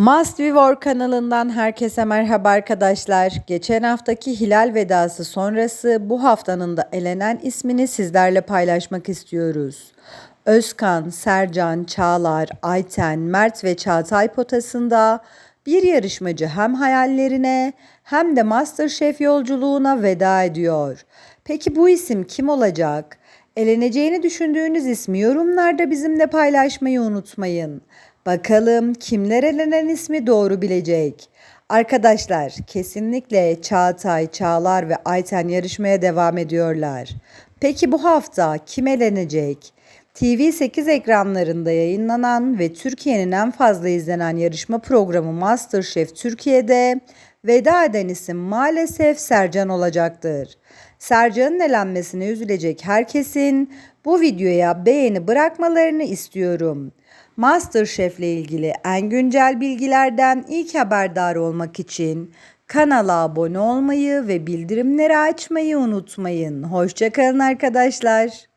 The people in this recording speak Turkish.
Must War kanalından herkese merhaba arkadaşlar. Geçen haftaki Hilal vedası sonrası bu haftanın da elenen ismini sizlerle paylaşmak istiyoruz. Özkan, Sercan, Çağlar, Ayten, Mert ve Çağatay potasında bir yarışmacı hem hayallerine hem de MasterChef yolculuğuna veda ediyor. Peki bu isim kim olacak? Eleneceğini düşündüğünüz ismi yorumlarda bizimle paylaşmayı unutmayın. Bakalım kimler elenen ismi doğru bilecek. Arkadaşlar kesinlikle Çağatay, Çağlar ve Ayten yarışmaya devam ediyorlar. Peki bu hafta kim elenecek? TV8 ekranlarında yayınlanan ve Türkiye'nin en fazla izlenen yarışma programı MasterChef Türkiye'de veda eden isim maalesef Sercan olacaktır. Sercan'ın elenmesine üzülecek herkesin bu videoya beğeni bırakmalarını istiyorum. MasterChef ile ilgili en güncel bilgilerden ilk haberdar olmak için kanala abone olmayı ve bildirimleri açmayı unutmayın. Hoşçakalın arkadaşlar.